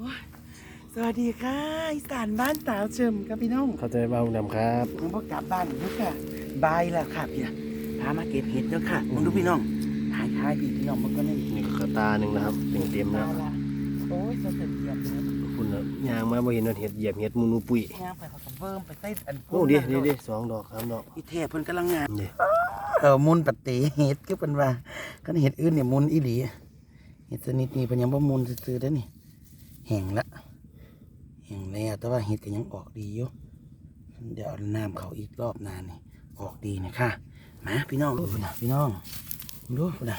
โอ้ยสวัสดีค่ะอีสานบ้านสาวเชิมครับพี่น้องเข้าใจบ้างดำครับยังพ่กลับบ้านอยู่ค่ะบายและค่ะพี่พามาเก็บเห็ดเด้อค่ะมึงดูพี่น้องถ่ายถ่ายพี่พี่น้องมันก็นี่นี่ก็กระตาหนึ่งนะครับเต็มเต็มๆแล้วโอ้ยสะเทือนเยียบเลยคุณน่ะยางมาบ่เห็นว่าเห็ดเหยียบเห็ดมูนูปุยย่างไปเขาก็เบิ่มไปใต้อันโอ้ดิดิดิสองดอกสามดอกอีเทพเพิ่นกำลังงานนี่เออมุนปฏิเห็ดคือเพิ่นว่าคันเห็ดอื่นเนี่ยมุนอีหลีเห็ดชนิดนี้เพิ่นยังบ่มุนซื่อๆเด้อนี่ แห้งละแห้งแล้วแต่ว่าเห็ดก็ยังออกดีอยู่เดี๋ยวเอาน้ำเขาอีกรอบหนานนี่ออกดีนะค่ะมาพี่น้องดูพุ่นนะพี่น้องดูพุ่นนะ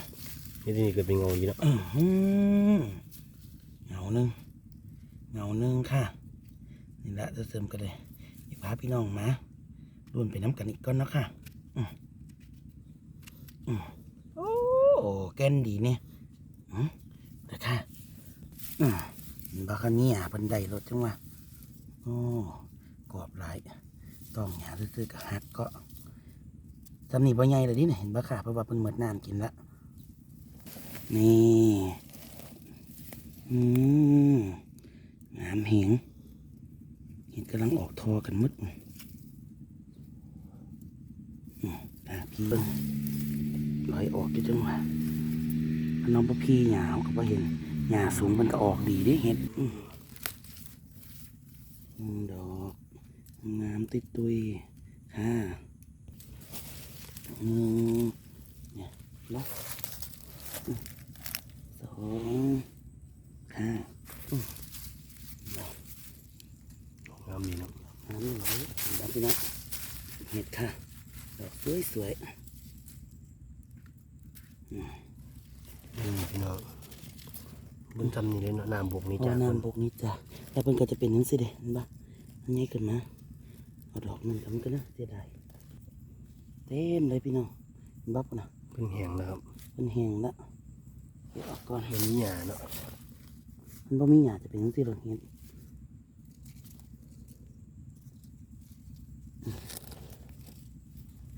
นี่ที่นี่เกิดเป็นเงาอยู่เนาะอื้อหือเงาหนึ่งเงาหนึ่งค่ะนี่ละจะเสริมกันเลยอย่าพาพี่น้องมารุ่นไปน้ำกันอีกก้อนเนาะค่ะอืมอืมโอ้แกนดีเนี่ยอืมเดี๋ยวค่ะอืมเห็น บาคันนี้อะบันไดรถจังวะโอ้กรอบหลายต้องหาซื้อๆกับฮักก็จำนี่บ่ใหญ่เลยดิเนี่ยเห็นบ่ค่ะเพราะว่าเพิ่นหมดน้ำกินละนี่อืมงามเหงเห็นกำลังออกทอกันหมดอืมตาพี่ลอยออกจังหวะนน้องพ่อพี่หยาวก็บ่เห็น หยาสูงมันก็ออกดีเด้เห็ดดอกงามติดตุยค่ะอืมเนี่ยล้วสองห้างามดีเนะอันนี้เลยดับพี่นะเห็ดค่ะดอกสวยสวยนี่พี่น้อง บนจำนี่เลยเนาะน้ำบกๆนี่เอาจ้าน้ำบกนี้จ้ะแล้วมันก็จะเป็นนังสิเด้เห็นปะมันใหญ่ขึ้นมาเอาดอกมันทำกันนะเสียดายเต็มเลยพี่น้องเห็นบับนะเป็นแหงนะครับมันแห้งละเดี๋ยวออกก่อนมันมีหญ้าเนาะมันบ่มีหยาจะเป็นนังสิหรอกเห็ด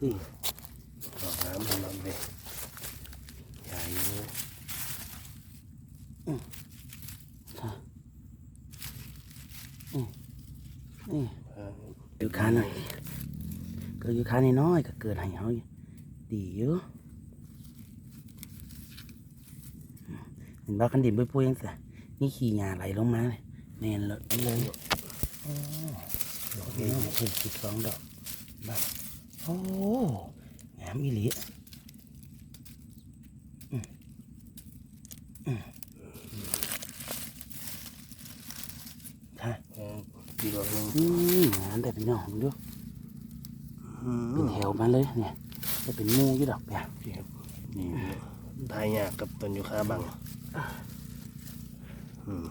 นี่ดอกน้ำมันน้ำเลยใหญ่เลย ค่ะนี่นี่ อ่า อยู่ขา หน่อยเกิดอยู่ขาน้อยๆก็เกิดให้เขาดีอยู่เห็นว่าคันดินปุ้ยๆยังไงนี่ขี่งาไหลลงมาเลยแน่นเลยเลยโอ้ดอกพี่นี้น้นสิบสองดอกบักโอ้งามอีหลีอืมอืมค่ะ อ่าดีดอกหนึงอืมงามแต่พี่น้องดูอืมเป็นแถวมาเลยเนี่ยจะเป็นหมูอยู่ดอกแบบนี่ครับนี่ทายยากกับต้นยูคาบังอืม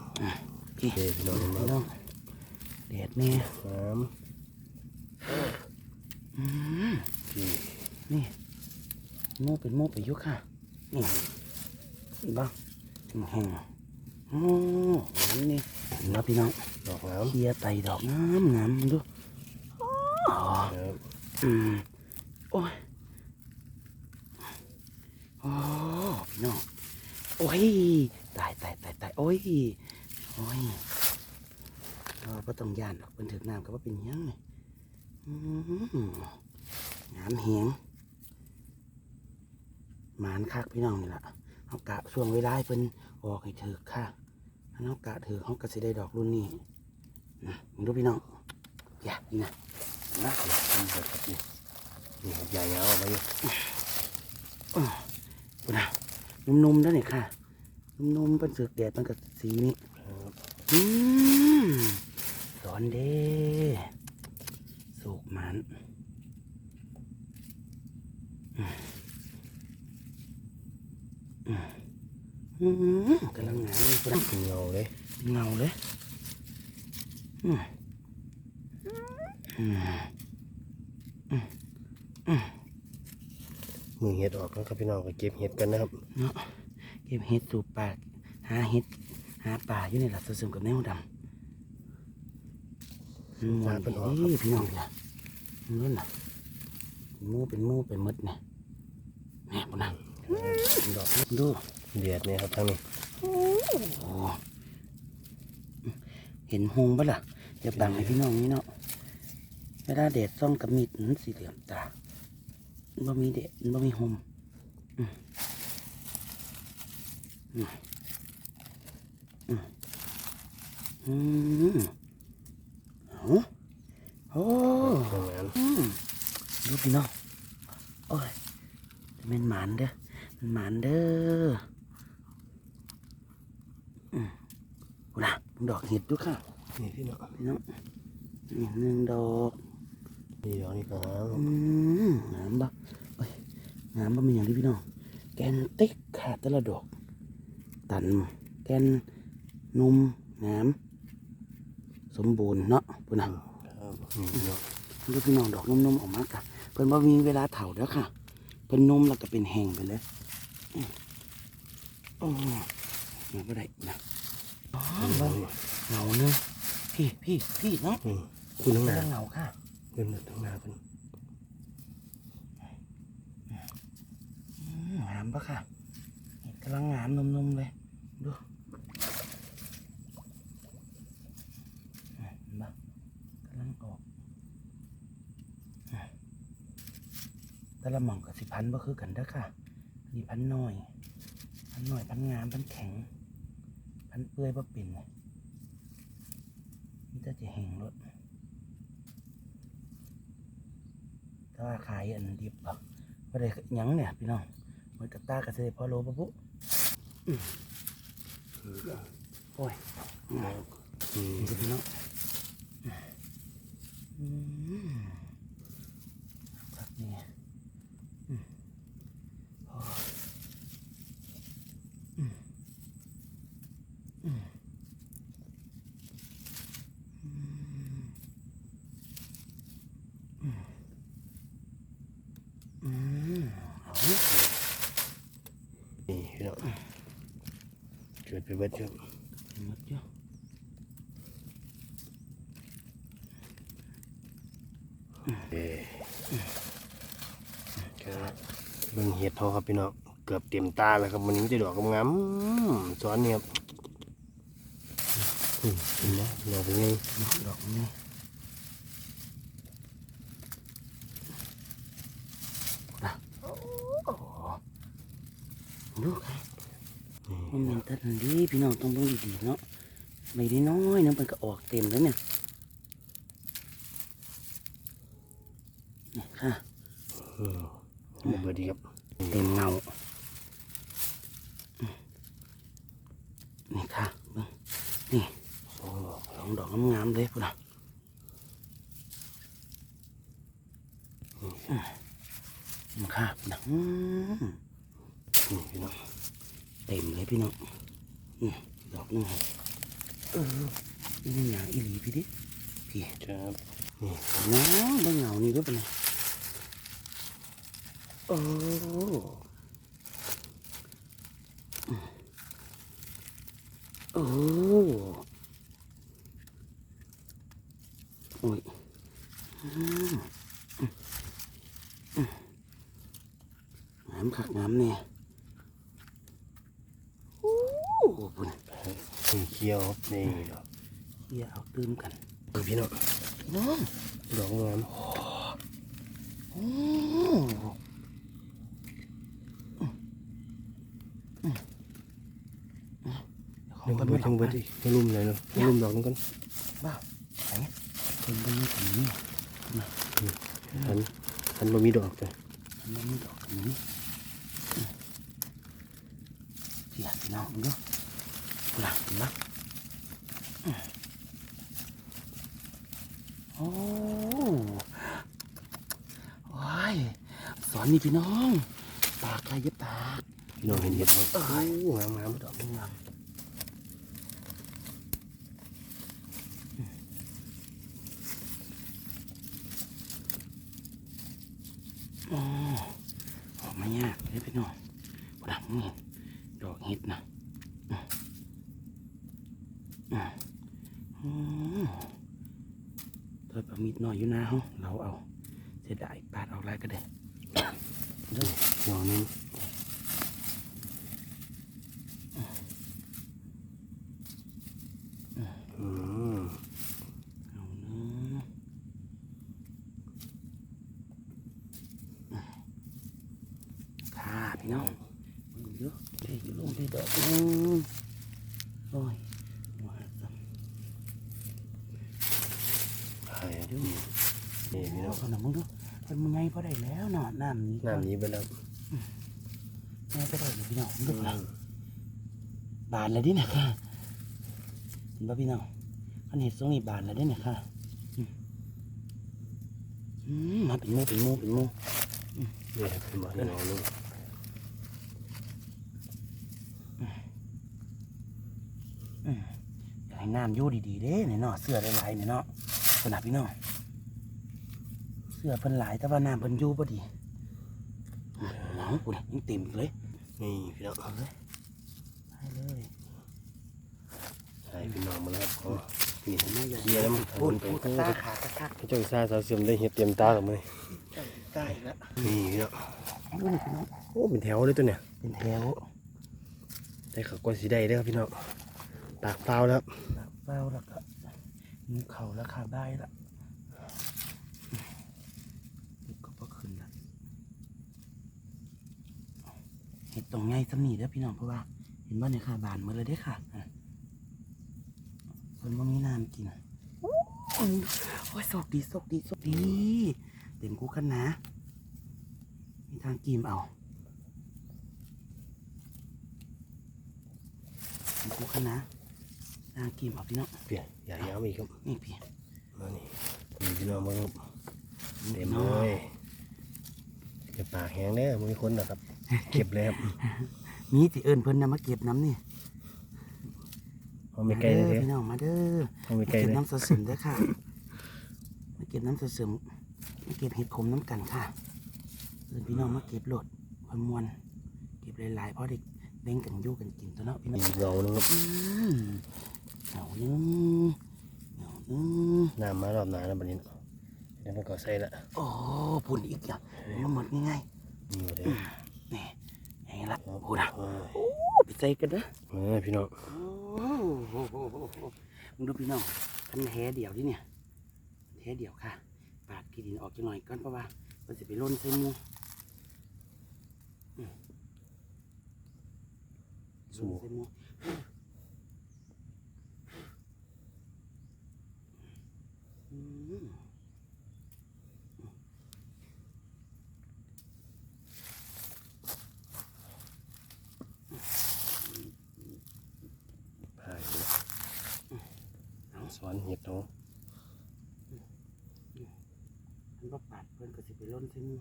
พี่โอเคพี่น้องพี่เนาะน้องแดดเนี่ยน้อืมำที่นี่หมูเป็นหมูไปอยุค่ะนี่เห็นบ้างแห้งโอ้งามนี่เห็นแล้วพี่น้อง ดอกน้เคลียร์ไตดอกงามงามดูอ๋อำครับอืมโอ้ยโอ้พี่น้องโอ้ยตายตายตายตายโอ้ยโอ้ยเราก็ต้องย่านหรอกเป็นถึงน้ำก็ว่าเป็นหยังไงอืมงามเหียงหมานคักพี่น้องนี่แหละเอากะช่วงเวลาให้เพิ่นออกให้ถือค่ะถ้าเอากะถือเขาก็สิได้ดอกรุ่นนี้ นะมึงดูพี่น้องอย่านี่นะนะทำแบบนี้นี่ครับใหญ่ยาวออกมาอยู่ปุ่นนะนุ่มๆด้วยนี่ค่ะนุ่มๆเป็นสึกแดดมันกับสีนี้ครับอืมสอนเด้สุกมันอืมอืมอืมกำลังงามเลยปุ่นนะเงาเลยเงาเลยอื มือเห็ดออกแล้วครับพี่น้องก็เก็บเห็ดกันนะครับเนาะเก็บเห็ดสูบปากหาเห็ดหาป่าอยู่ในหลักสมกับแนวดำอืมาเป็นออกพี่น้องจ้ะนี่น่ะเป็นมูเป็นมูเป็นมดเนี่ยแม่ปนนะดอกดูเดือดเนี่ยครับทางนี้โอ้ เห็นหงปะล่ะอย่าบังให้พี่น้องนี่เนาะเวลาแดดส่องกับมีดมันสีเหลือมตาบ่มีแดดบ่มีหมอืมอืมอืมอืมโอ้อืมดูพี่น้องโอ้ยจะเป็นหมานเด้อเป็นหมานเด้ออืมกูนะ ดอกเห็ดดูค่ะ นี่พี่น้องพี่น้องนี่หนึ่งดอกนี่ดอกนี่ครับอืมงามบ่เอ้ยงามบ่มีอย่างที่พี่น้องแกนติ๊กขาดแต่ละดอก ตันแกนนุ่มงามสมบูรณ์เนาะพุ่นนะครับนี่พี่น้องดูพี่น้องดอกนุ่มๆออกมากะเพิ่นบ่มีเวลาเถาแล้วค่ะ เพิ่นนุ่มแล้วก็เป็นแห้งไปเลยอืมโอ้มาบ่ได้นะอ๋อบ่ เหงาเนึงพี่พี่พี่เนาะนี่คุณทั้งหนาเหงาค่ะเพิ่นทั้งหนาเพิ่นอืมงามปะค่ะนี่กำลังงามนุ่มๆเลยดูอะเห็นปะกำลังออกอะแต่ละหม่องกับสิพันบ่คือกันเด้อค่ะอันนี้พันน้อย พันน้อยพันงามพันแข็ง พันเปื่อยบ่เป็นเลยนี่จะจะแห้งรถถ้าขายอันดิบบ่บ่ได้ยังเนี่ยพี่น้องมันกระตากระเซพอโลปะปุ๊อืมโอ้ยพี่น้องอืมครับนี่อืมโอ้ยอืมอืมอืมอืมอืมเอา นี่พี่น้อง เกิดไปเบิดครับหมดอยู่เอ้ครับเบิ่งเห็ดทอครับพี่น้องเกือบเต็มตาแล้วครับมันนี้จะดอกงามๆสอนเนี่ยครับอืมเห็นไหมดอกเป็นไงดอกดอกนี่นะโอ้โหดูค่ะนี่ มันเป็นตันดีพี่น้องต้องเบิ่งดีๆเนาะไม่ได้น้อยนะมันก็ออกเต็มแล้วเนี่ยนี่ค่ะอืมมาเบิดีครับเต็มเงานี่ค่ะเบิ่งนี่สองดอกสองดอกงามๆเลยพุ่นนะอืมนี่ค่ะนี่ค่ะนี่พี่น้อง ต็มเลยพี่น้องอืมดอกหนึงเออนี่อย่างอีหลีพี่ดิพี่ครับนี่น้องเบิ่งเงานี่ด้วยปะเนี่ยโอ้อืมโอ้โอ้ยอืมอืมอืมงามคักงามเนี่ยโอ้ ปุ่นนี่เคี้ยวครับนี่ดอกอย่าเอาตื่มกันเออพี่น้องน้องดอกงามโอ้ขอยังงเบิเพิ่ดนเบิไม่ดต้ยัองงเบิไปดอีกไม่ลุ่มเลยเนาะไม่ลุ่มดอกนึงกันบ้าไหนเพิ่นเบิ่งกันนี่ฉันฉันบ่มีดอกจ้ะมันมีดอกอันนี้เสียพี่น้องดู หลังบ้าโอ้ว้ายสอนนี่พี่น้อง ปากใครยับปากพี่น้องเห็นเห็ดบ่โอ้งามงามดอกงามอ๋อออกมายากเลยพี่น้องปดังนี่ดอกเห็ดนะ น่อยอยู่นะฮะเราเอาเสียดายปาดออกลายก็ได้เด้อหัวนึงพี่น้องเยอะเลยอยู่ลงที่ดอกโอ้ย นี่นี่พี่น้องเอาหน่ะมึงดูเป็นมึงไงพอได้แล้วเนาะน้ำนี้น้ำนี้ไปแล้วไงพอได้เลยพี่น้องมึงดูนะบานแล้วดิเนี่ยค่ะเห็นป่ะพี่น้องขันเห็ดตรงนี้บานแล้วดิเนี่ยค่ะอืมอืมมาเป็นหมูเป็นหมูเป็นหมูนี่ครับเป็นบ่อนี่น้องนึงอืมอยากให้น้ำอยู่ดีๆเด้เนี่ยเนาะเสื้อหลายๆเนี่ยเนาะ ขนาดพี่น้องเสื้อเพิ่นหลายแต่ว่าน้ำเพิ่นอยู่พอดีหนังกูเนี่ยยังเต็มอยู่เลยนี่พี่น้องเอาเลยให้เลยใช่พี่น้องมาแล้วครับอ๋อนี่เห็นไหมเฮียแล้วมันพูดเป็พูนดกระตาขากระตากเจ้าซาสาวเสื่อมได้เห็ดเตรียมตาหรือไม่ได้แล้วนี่พี่น้องเอาเลยพี่น้องโอ้เป็นแถวเลยตัวเนี่ยเป็นแถวได้ขับก้อนสีได้เด้อครับพี่น้องปากเปล่าแล้วเฝ้าแล้วก็มี เข่าแล้วขาได้ละนี่ก็พอขึ้นละเห็ดตรงไงสำนีเด้อพี่น้องเพราะว่า เห็นว่าในขาบานหมาเลยได้อค่ะอะคนว่ามีน้ำกินโอ้ยโอ้ยโชคดีโชคดีโชคดีเต็มกูกันนะ มีทางกีมเอาเต็มกูกันนะทางกีมเอาพี่น้องเปลี่ยนอย่าย้ำอีกครับนี่พี่มานี่นี่พี่น้องมาครับเต็มน้อเลยยเก็บปากแห้งเด้อไม่มีคนนะครับ เก็บเลยครับมีที่เอิญเพิ่นนะมาเก็บน้ำนี่เอาไม่ไกลเลยมาเด้เด้ออพี่น้องมาเด้อเอาไม่มาไกลเก็บเลยน้ำสะสมเด้อค่ะมาเก็บน้ำสะสมมาเก็บเห็ดขมน้ำกันค่ะเอิญพี่น้องมาเก็บโหลดพันมวนเก็บหลายๆเพราะเด็กแบ่งกันอยู่กันกินตัวเนาะพี่น้องมีเงาหนึงครับอืมเหงาห นึงเหงาหนึงน้ำมารอบหนาแล้วบัดนี้เดี๋ยวมันก็ใส่ละโอ้พุ่นอีกอย่างมันหมดง่ายนี่หมดเลยๆนี่อย่างนี้ละครับพูดอะเออไปใส่กันนะเออพี่น้องโอ้โหมึงดูพี่น้องคันแท้เดี่ยวที่เนี่ยแท้เดี่ยวค่ะปาดขี้ดินออกจังหน่อยก่อนเพราะว่ามันจะไปล่นใส่หมูอืมล่นใส่หมูอืม พายเลย สอนเห็ดเนาะมันก็ปาดเพื่อนก็สิไปล่นใส่หมู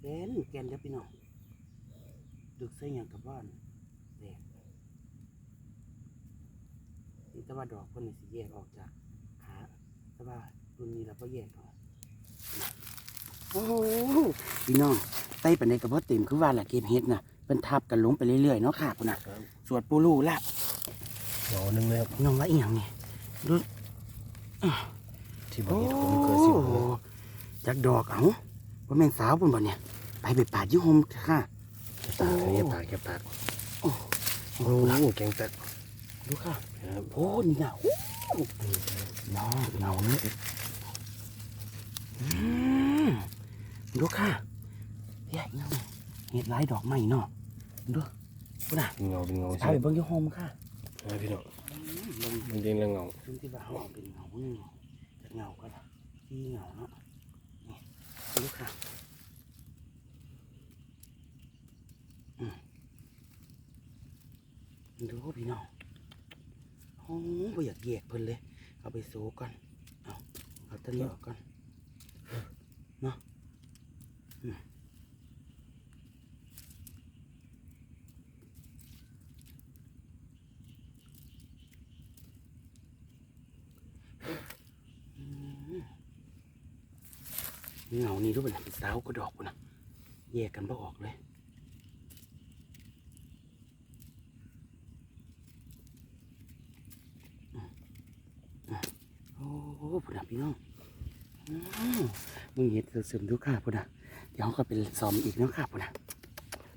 แกนแกนเดี๋ยวพี่น้องดึกใส่หยังกับบ้านแตกนี่ แต่ว่าดอกเพิ่นนี่สิแยกออกจากขาแต่ว่ารุ่นนี้เราก็แยกออกโอ้โหพี่น้องไต้ปันใดกับว่าเต็มคือว่าแหละเก็บเฮ็ดน่ะเป็นทับกันลงไปเรื่อยๆเนาะค่ะพุ่นน่ะสวดปูรูละเงาหนึงเลยครับน้องว่าอีหยังนี่ดูที่บ่โอ้เห็ดผมเกิดสิวเลยจากดอกเอ้าว่าแม่นสาวปุ่นบ่เนี่ยไปไปปาดอยุ่โฮมค่ะตาเก็บปากเก็บปากโอ้โอ้โหแกงตัด ดูค่ะครับโอ้นี่นะโอ้น้องเงาเนื้ออืมดูค่ะเฮ้ยเงาเห็ดหลายดอกไม้เนาะดูดูนะเป็นเงาเป็นเงาไปใช่ไปเบิ่งอยุ่โฮมค่ะไหมพี่น้องอืมเบิ่งมันเด้งแล้วเงาซึ่งที่ว่าเขาเอาเป็นเงานี่จากเงาก็ได้ที่เงาเนาะนี่ดูค่ะอืมดูพี่น้อง โอ้ไม่อยากแยกเพิ่นเลย เอาไปโซก่อน เอาเอาต้นนี้ออกก่อนเนาะเงานี่รู้ป่ะเนี่ยเป็นสาวก็ดอกกูนะแยกกันบ่ออกเลย โอ้โห พุ่นน่ะพี่น้องอืมมึงเห็ดเสริมๆดูค่ะพุ่นน่ะเดี๋ยวเขาก็เป็นซ้อมอีกเนาะค่ะพุ่นน่ะ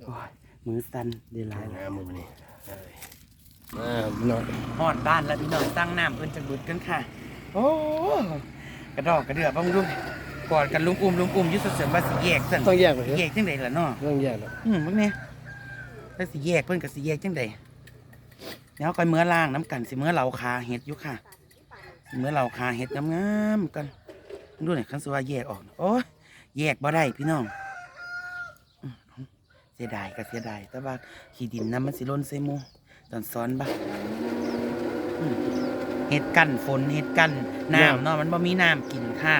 โอ้ยมือสั่นเดือดลาร้ายยงามมือมันนี่อ่าพี่น้องหอดบ้านแล้วพี่น้องตั้งน้ำเพิ่นจะบุดกันค่ะ โอ้กระดอกกระเดือบ้างดูกอดกันลุมอุ้มลุมอุ้มอยุ่เสริมๆว่าสิแยกสั่นต้องแยกไปแยกจังใดล่ะเนาะต้องแยกแล้วอืมมึงเนี่ยถ้าสิแยกเพิ่นก็สิแยกจังใดเดี๋ยวคอยเมื่อล่างน้ำกันสิเมื่อเหลาคาเห็ดอยู่ค่ะ เมื่อเราคาเห็ดงามๆกันดูหน่อยคันสว่าแยกออกโอ้ยแยกบ่ได้พี่น้องอืมเสียดายก็เสียดายแต่ว่าขี้ดินน้ำมันสิล้นใส่หมูตอนซ้อนบ่อืมเห็ดกันฝนเห็ดกันน้ำเนาะมันบ่มีน้ำกินค่ะ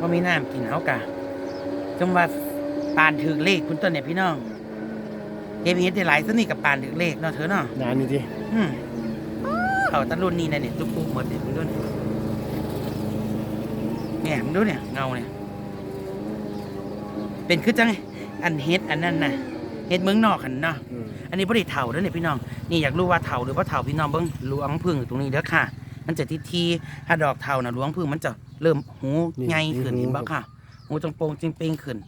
บ่มีน้ำกินเฮากะจงว่าปานถึกเลขคุณต้นเนี่ยพี่น้องเก็บเห็ดได้หลายสนี่กับปานถึกเลขเนาะเธอเนาะนานนี่ทีอืม เอาตะรุ่นนี้นะเนี่ยจุกปุ๊กหมดเนี่ยมึงดูเนี่ยเนี่ยมึงดูเนี่ยเงาเนี่ยเป็นคือจังไงอันเฮ็ดอันนั้นน่ะเฮ็ดเมืองนอกหันเนาะอืมอันนี้บ่ได้เถาเด้อเนี่ยพี่น้องนี่อยากรู้ว่าเถาหรือว่าเถาพี่น้องเบิ่งหลวงพึ่งอยู่ตรงนี้เด้อค่ะ มันจะทีทีๆถ้าดอกเถาน่ะหลวงพึ่งมันจะเริ่มหูใหญ่ขึ้นเห็นบ่ค่ะหูจงโปงจริงเป้งขึ้น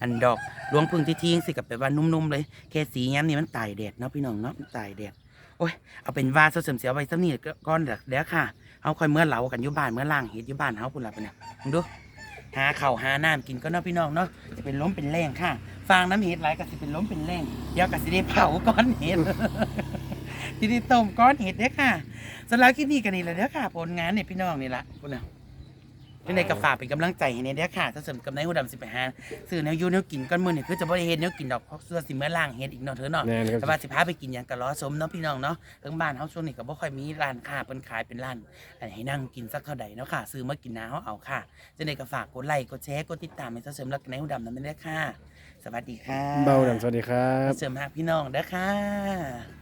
อันดอกหลวงพึ่งที่ทีสิกับไปว่านุ่มๆเลยแค่สีย้ำนี่มันตายแดดเนาะพี่น้องเนาะมันตายแดด โอ้ยเอาเป็นว่าเสริมเสียไว้ซะนี่ก้อนเด้อเด้อค่ะเอาคอยเมื่อเหลากันยุบ้านเมื่อล่างเห็ดยุบ้านเฮาพุ่นล่ะปะเนี่ยดูหาเข่าหาน้ำกินก็เนาะพี่น้องเนาะจะเป็นล้มเป็นแรงค่ะฟางน้ำเห็ดไหลก็จะเป็นล้มเป็นแรงเดี๋ยวก็สิได้เผาก้อนเห็ดที่ได้ต้มก้อนเห็ดเด้อค่ะสำหรับคลิปนี้กันนี่แหละเด้อค่ะ ผลงานเนี่ยพี่น้องนี่ละพุ่นน่ะ ยังไงก็ฝากเป็นกำลังใจให้ในเด้อค่ะถ้าเสริมกับนายหูดำสิไปหาซื้อแนวอยูแนวกินก้อนมือเนี่ยคือจะบ่ได้เฮ็ดแนวกินดอกเพราะเสื้อสิเมื่อล่างเฮ็ดอีกเนาะเธอเนาะแน่นคแต่รับว่าสิพาไปกินหยังก็ล้อสมเนาะพี่น้องเนาะเรื่องบ้านเฮาช่วงนี้ก็บ่ค่อยมีร้านค้าเพิ่นขายเป็นร้านให้นั่งกินสักเท่าใดเนาะค่ะซื้อมากินนาเฮาเอาค่ะจังได๋ก็ฝากกดไลค์กดแชร์กดติดตามให้เจ้าเสริมรักในหูดำนั้นด้วยค่ะ สวัสดีค่ะเบาดำสวัสดีครับ เสริมฮักพี่น้องเด้อค่ะ